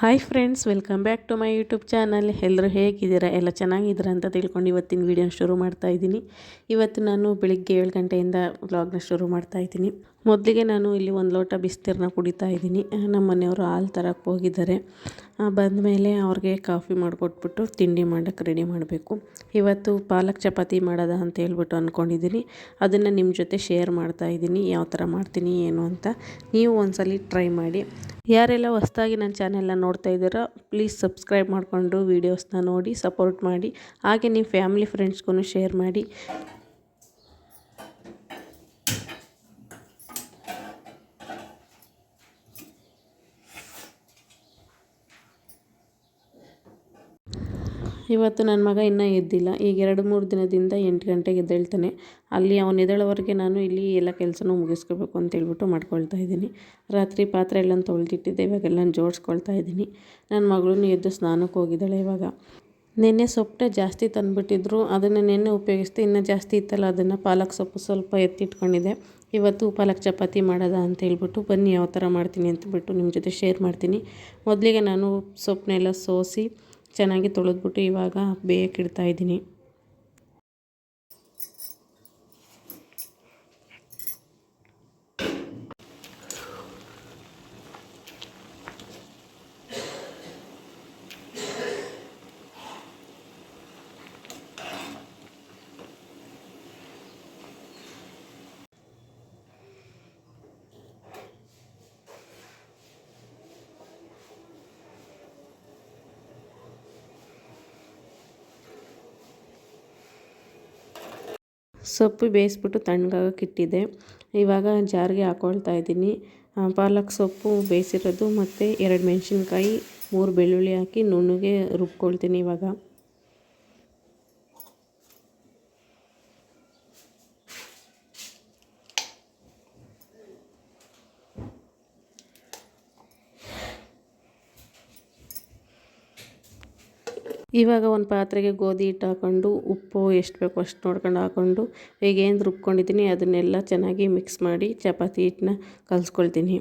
Hi friends welcome back to my YouTube channel ಎಲ್ಲರೂ ಹೇಗಿದ್ದೀರಾ? ಎಲ್ಲ ಚೆನ್ನಾಗಿದ್ದೀರಾ ಅಂತ ತಿಳ್ಕೊಂಡು ಇವತ್ತಿನ ವೀಡಿಯೋನ ಶುರು ಮಾಡ್ತಾ ಇದ್ದೀನಿ. ಇವತ್ತು ನಾನು ಬೆಳಿಗ್ಗೆ ಏಳು ಗಂಟೆಯಿಂದ ವ್ಲಾಗ್ನ ಶುರು ಮಾಡ್ತಾ ಇದ್ದೀನಿ. ಮೊದಲಿಗೆ ನಾನು ಇಲ್ಲಿ ಒಂದು ಲೋಟ ಬಿಸಿನೀರನ್ನ ಕುಡಿತಾ ಇದ್ದೀನಿ. ನಮ್ಮ ಮನೆಯವರು ಹಾಲು ತರಕ್ಕೆ ಹೋಗಿದ್ದಾರೆ. ಬಂದ ಮೇಲೆ ಅವ್ರಿಗೆ ಕಾಫಿ ಮಾಡಿಕೊಟ್ಬಿಟ್ಟು ತಿಂಡಿ ಮಾಡೋಕ್ಕೆ ರೆಡಿ ಮಾಡಬೇಕು. ಇವತ್ತು ಪಾಲಕ್ ಚಪಾತಿ ಮಾಡೋದ ಅಂತ ಹೇಳ್ಬಿಟ್ಟು ಅಂದ್ಕೊಂಡಿದ್ದೀನಿ ಅದನ್ನು ನಿಮ್ಮ ಜೊತೆ ಶೇರ್ ಮಾಡ್ತಾ ಇದ್ದೀನಿ. ಯಾವ ಥರ ಮಾಡ್ತೀನಿ, ಏನು ಅಂತ ನೀವು ಒಂದ್ಸಲ ಟ್ರೈ ಮಾಡಿ. ಯಾರೆಲ್ಲ ಹೊಸ್ದಾಗಿ ನನ್ನ ಚಾನೆಲ್ನ ನೋಡ್ತಾ ಇದ್ದೀರೋ ಪ್ಲೀಸ್ ಸಬ್ಸ್ಕ್ರೈಬ್ ಮಾಡಿಕೊಂಡು ವೀಡಿಯೋಸ್ನ ನೋಡಿ ಸಪೋರ್ಟ್ ಮಾಡಿ. ಹಾಗೆ ನಿಮ್ಮ ಫ್ಯಾಮಿಲಿ ಫ್ರೆಂಡ್ಸ್ಗೂ ಶೇರ್ ಮಾಡಿ. ಇವತ್ತು ನನ್ನ ಮಗ ಇನ್ನೂ ಎದ್ದಿಲ್ಲ. ಈಗ ಎರಡು ಮೂರು ದಿನದಿಂದ ಎಂಟು ಗಂಟೆಗೆ ಎದ್ದೇಳ್ತಾನೆ. ಅಲ್ಲಿ ಅವನು ಎದ್ದೇಳೋವರೆಗೆ ನಾನು ಇಲ್ಲಿ ಎಲ್ಲ ಕೆಲಸನೂ ಮುಗಿಸ್ಕೋಬೇಕು ಅಂತೇಳ್ಬಿಟ್ಟು ಮಾಡ್ಕೊಳ್ತಾ ಇದ್ದೀನಿ. ರಾತ್ರಿ ಪಾತ್ರೆ ಎಲ್ಲ ತೊಳೆದಿಟ್ಟಿದ್ದೆ, ಇವಾಗೆಲ್ಲ ಜೋಡಿಸ್ಕೊಳ್ತಾ ಇದ್ದೀನಿ. ನನ್ನ ಮಗಳೂ ಎದ್ದು ಸ್ನಾನಕ್ಕೆ ಹೋಗಿದ್ದಾಳೆ ಇವಾಗ. ನೆನ್ನೆ ಸೊಪ್ಪೆ ಜಾಸ್ತಿ ತಂದುಬಿಟ್ಟಿದ್ರು. ಅದನ್ನು ನೆನ್ನೆ ಉಪಯೋಗಿಸ್ದೆ. ಇನ್ನೂ ಜಾಸ್ತಿ ಇತ್ತಲ್ಲ, ಅದನ್ನು ಪಾಲಕ್ ಸೊಪ್ಪು ಸ್ವಲ್ಪ ಎತ್ತಿಟ್ಕೊಂಡಿದ್ದೆ. ಇವತ್ತು ಪಾಲಕ್ ಚಪಾತಿ ಮಾಡೋದ ಅಂತ ಹೇಳ್ಬಿಟ್ಟು, ಬನ್ನಿ ಯಾವ ಥರ ಮಾಡ್ತೀನಿ ಅಂತಬಿಟ್ಟು ನಿಮ್ಮ ಜೊತೆ ಶೇರ್ ಮಾಡ್ತೀನಿ. ಮೊದಲಿಗೆ ನಾನು ಸೊಪ್ಪನ್ನೆಲ್ಲ ಸೋಸಿ ಚೆನ್ನಾಗಿ ತೊಳೆದ್ಬಿಟ್ಟು ಇವಾಗ ಬೇಯಕ್ಕಿಡ್ತಾ ಇದ್ದೀನಿ. ಸೊಪ್ಪು ಬೇಯಿಸ್ಬಿಟ್ಟು ತಣ್ಣಗಾಗಕ್ಕೆ ಇಟ್ಟಿದ್ದೆ. ಇವಾಗ ಜಾರಿಗೆ ಹಾಕ್ಕೊಳ್ತಾ ಇದ್ದೀನಿ. ಪಾಲಕ್ ಸೊಪ್ಪು ಬೇಯಿಸಿರೋದು ಮತ್ತು ಎರಡು ಮೆಣಸಿನ್ಕಾಯಿ, ಮೂರು ಬೆಳ್ಳುಳ್ಳಿ ಹಾಕಿ ನುಣ್ಣಗೆ ರುಬ್ಕೊಳ್ತೀನಿ ಇವಾಗ. ಇವಾಗ ಒಂದು ಪಾತ್ರೆಗೆ ಗೋಧಿ ಹಿಟ್ಟು ಹಾಕ್ಕೊಂಡು ಉಪ್ಪು ಎಷ್ಟು ಬೇಕೋ ಅಷ್ಟು ನೋಡ್ಕೊಂಡು ಹಾಕ್ಕೊಂಡು ಈಗ ಏನು ರುಬ್ಕೊಂಡಿದ್ದೀನಿ. ಅದನ್ನೆಲ್ಲ ಚೆನ್ನಾಗಿ ಮಿಕ್ಸ್ ಮಾಡಿ, ಚಪಾತಿ ಹಿಟ್ಟನ್ನ ಕಲಿಸ್ಕೊಳ್ತೀನಿ.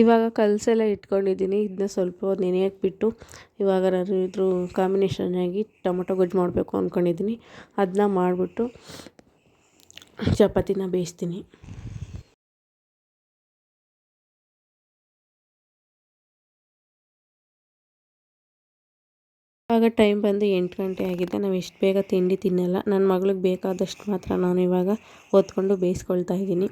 ಇವಾಗ ಕಲಸೆಲ್ಲ ಇಟ್ಕೊಂಡಿದ್ದೀನಿ. ಇದನ್ನ ಸ್ವಲ್ಪ ನೆನೆಯಕ್ಕೆ ಬಿಟ್ಟು ಇವಾಗ ನಾನು ಇದ್ರ ಕಾಂಬಿನೇಷನ್ನಾಗಿ ಟೊಮೊಟೊ ಗೊಜ್ಜು ಮಾಡಬೇಕು ಅಂದ್ಕೊಂಡಿದ್ದೀನಿ ಅದನ್ನ ಮಾಡಿಬಿಟ್ಟು ಚಪಾತಿನ ಬೇಯಿಸ್ತೀನಿ. ಇವಾಗ ಟೈಮ್ ಬಂದು ಎಂಟು ಗಂಟೆ ಆಗಿದೆ. ನಾವು ಎಷ್ಟು ಬೇಗ ತಿಂಡಿ ತಿನ್ನಲ್ಲ. ನನ್ನ ಮಗಳಿಗೆ ಬೇಕಾದಷ್ಟು ಮಾತ್ರ ನಾನು ಇವಾಗ ಓದ್ಕೊಂಡು ಬೇಯಿಸ್ಕೊಳ್ತಾ ಇದ್ದೀನಿ.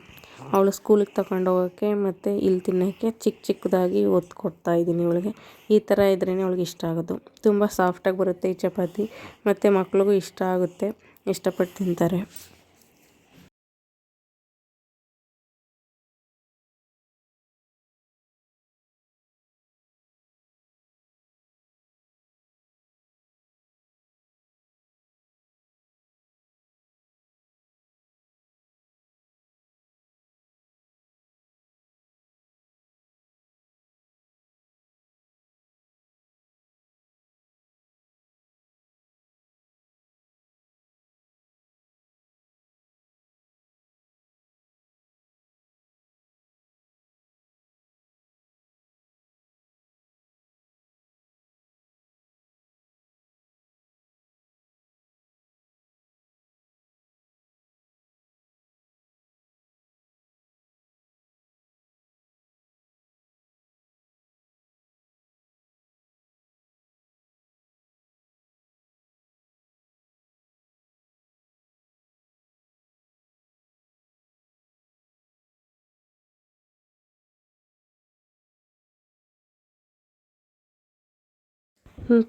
ಅವಳು ಸ್ಕೂಲಿಗೆ ತಗೊಂಡು ಹೋಗೋಕ್ಕೆ ಮತ್ತು ಇಲ್ಲಿ ತಿನ್ನೋಕ್ಕೆ ಚಿಕ್ಕ ಚಿಕ್ಕದಾಗಿ ಒತ್ತು ಕೊಡ್ತಾ ಇದ್ದೀನಿ ಇವಳಿಗೆ ಈ ಥರ ಇದ್ರೇ ಅವಳಿಗೆ ಇಷ್ಟ ಆಗೋದು. ತುಂಬ ಸಾಫ್ಟಾಗಿ ಬರುತ್ತೆ ಈ ಚಪಾತಿ. ಮತ್ತು ಮಕ್ಳಿಗೂ ಇಷ್ಟ ಆಗುತ್ತೆ. ಇಷ್ಟಪಟ್ಟು ತಿಂತಾರೆ.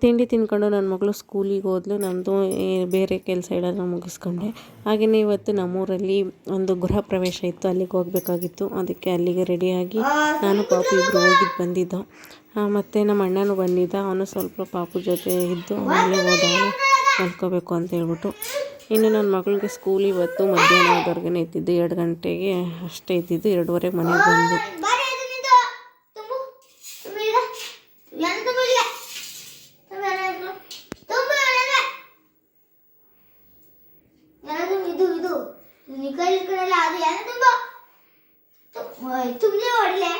ತಿಂಡಿ ತಿನ್ಕೊಂಡು ನನ್ನ ಮಗಳು ಸ್ಕೂಲಿಗೆ ಹೋದ್ಲು ನಮ್ಮದು ಬೇರೆ ಕೆಲಸ ಎಲ್ಲ ಮುಗಿಸ್ಕೊಂಡೆ. ಹಾಗೆಯೇ ಇವತ್ತು ನಮ್ಮೂರಲ್ಲಿ ಒಂದು ಗೃಹ ಪ್ರವೇಶ ಇತ್ತು, ಅಲ್ಲಿಗೆ ಹೋಗಬೇಕಾಗಿತ್ತು. ಅದಕ್ಕೆ ಅಲ್ಲಿಗೆ ರೆಡಿಯಾಗಿ ನಾನು ಪಾಪು ಇಬ್ಬರು ಹೋಗಿದ್ದು ಬಂದಿದ್ದ. ಮತ್ತು ನಮ್ಮ ಅಣ್ಣನೂ ಬಂದಿದ್ದ. ಅವನು ಸ್ವಲ್ಪ ಪಾಪು ಜೊತೆ ಇದ್ದು ಆಮೇಲೆ ಹೋದ ಮಲ್ಕೋಬೇಕು ಅಂತ ಹೇಳ್ಬಿಟ್ಟು. ಇನ್ನು ನನ್ನ ಮಗಳಿಗೆ ಸ್ಕೂಲ್ ಇವತ್ತು ಮಧ್ಯಾಹ್ನದವರೆಗೆ ಇದ್ದಿದ್ದು ಎರಡು ಗಂಟೆಗೆ ಅಷ್ಟೇ ಇದ್ದಿದ್ದು ಎರಡೂವರೆಗೆ ಮನೆಗೆ ಬಂದು. निकाल करायला आधी या ना तुम्ही तुमचे वडील आहे.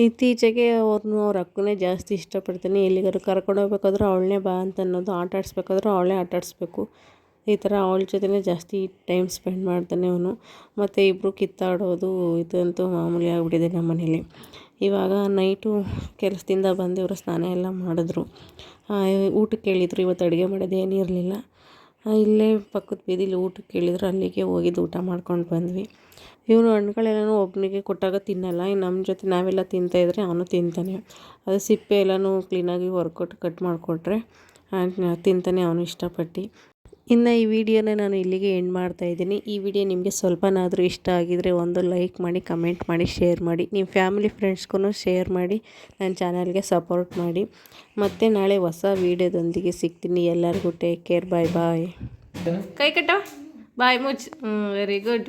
ಇತ್ತೀಚೆಗೆ ಅವ್ರನ್ನ ಅವ್ರ ಅಕ್ಕನೇ ಜಾಸ್ತಿ ಇಷ್ಟಪಡ್ತೀನಿ. ಎಲ್ಲಿಗಾದ್ರು ಕರ್ಕೊಂಡು ಹೋಗ್ಬೇಕಾದ್ರೂ ಅವಳನ್ನೇ ಬಾ ಅಂತ ಅನ್ನೋದು, ಆಟ ಆಡಿಸ್ಬೇಕಾದ್ರೂ ಅವಳೇ ಆಟ ಆಡಿಸ್ಬೇಕು. ಈ ಥರ ಅವಳ ಜೊತೆನೇ ಜಾಸ್ತಿ ಟೈಮ್ ಸ್ಪೆಂಡ್ ಮಾಡ್ತಾನೆ ಅವನು. ಮತ್ತು ಇಬ್ಬರು ಕಿತ್ತಾಡೋದು ಇದಂತೂ ಮಾಮೂಲಿ ಆಗಿಬಿಟ್ಟಿದೆ ನಮ್ಮ ಮನೇಲಿ. ಇವಾಗ ನೈಟು ಕೆಲಸದಿಂದ ಬಂದು ಇವರು ಸ್ನಾನ ಎಲ್ಲ ಮಾಡಿದ್ರು. ಊಟಕ್ಕೆ ಕೇಳಿದ್ರು ಇವತ್ತು ಅಡುಗೆ ಮಾಡೋದು ಏನೂ ಇರಲಿಲ್ಲ. ಇಲ್ಲೇ ಪಕ್ಕದ ಬೀದಿಲಿ ಊಟಕ್ಕೆ ಕೇಳಿದ್ರು ಅಲ್ಲಿಗೆ ಹೋಗಿದ್ದು ಊಟ ಮಾಡ್ಕೊಂಡು ಬಂದ್ವಿ. ಇವನು ಹಣ್ಣುಗಳೆಲ್ಲನೂ ಒಬ್ಬನಿಗೆ ಕೊಟ್ಟಾಗ ತಿನ್ನಲ್ಲ. ಇನ್ನು ನಮ್ಮ ಜೊತೆ ನಾವೆಲ್ಲ ತಿಂತಾಯಿದ್ರೆ ಅವನು ತಿಂತಾನೆ. ಅದು ಸಿಪ್ಪೆ ಎಲ್ಲನೂ ಕ್ಲೀನಾಗಿ ಹೊರ್ಕೊಟ್ಟು ಕಟ್ ಮಾಡಿಕೊಟ್ರೆ ತಿಂತಾನೆ ಅವನು ಇಷ್ಟಪಟ್ಟು. ಇನ್ನು ಈ ವಿಡಿಯೋನ ನಾನು ಇಲ್ಲಿಗೆ ಎಂಡ್ ಮಾಡ್ತಾ ಇದ್ದೀನಿ. ಈ ವಿಡಿಯೋ ನಿಮಗೆ ಸ್ವಲ್ಪನಾದರೂ ಇಷ್ಟ ಆಗಿದರೆ ಒಂದು ಲೈಕ್ ಮಾಡಿ, ಕಮೆಂಟ್ ಮಾಡಿ, ಶೇರ್ ಮಾಡಿ. ನಿಮ್ಮ ಫ್ಯಾಮಿಲಿ ಫ್ರೆಂಡ್ಸ್ಗೂ ಶೇರ್ ಮಾಡಿ, ನನ್ನ ಚಾನಲ್ಗೆ ಸಪೋರ್ಟ್ ಮಾಡಿ. ಮತ್ತು ನಾಳೆ ಹೊಸ ವಿಡಿಯೋದೊಂದಿಗೆ ಸಿಗ್ತೀನಿ. ಎಲ್ಲರಿಗೂ ಟೇಕ್ ಕೇರ್. ಬಾಯ್ ಬಾಯ್. ಕೈ ಕಟ್ಟ? ಬಾಯ್ ಮುಚ್ ವೆರಿ ಗುಡ್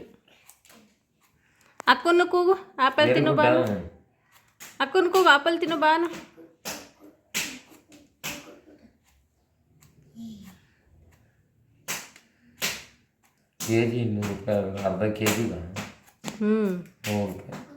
ಅಕ್ಕನ್ನು ಕೂಗು ಆಪಲ್ ತಿನ್ನು ಬಾನು. ಅಕ್ಕನ ಕೂಗು ಆಪಲ್ ತಿನ್ನು ಬಾನು. ಕೆ ಜಿ రూపాయలు అర్ధ ಹ್ಞೂ ನೂರು ರೂಪಾಯಿ.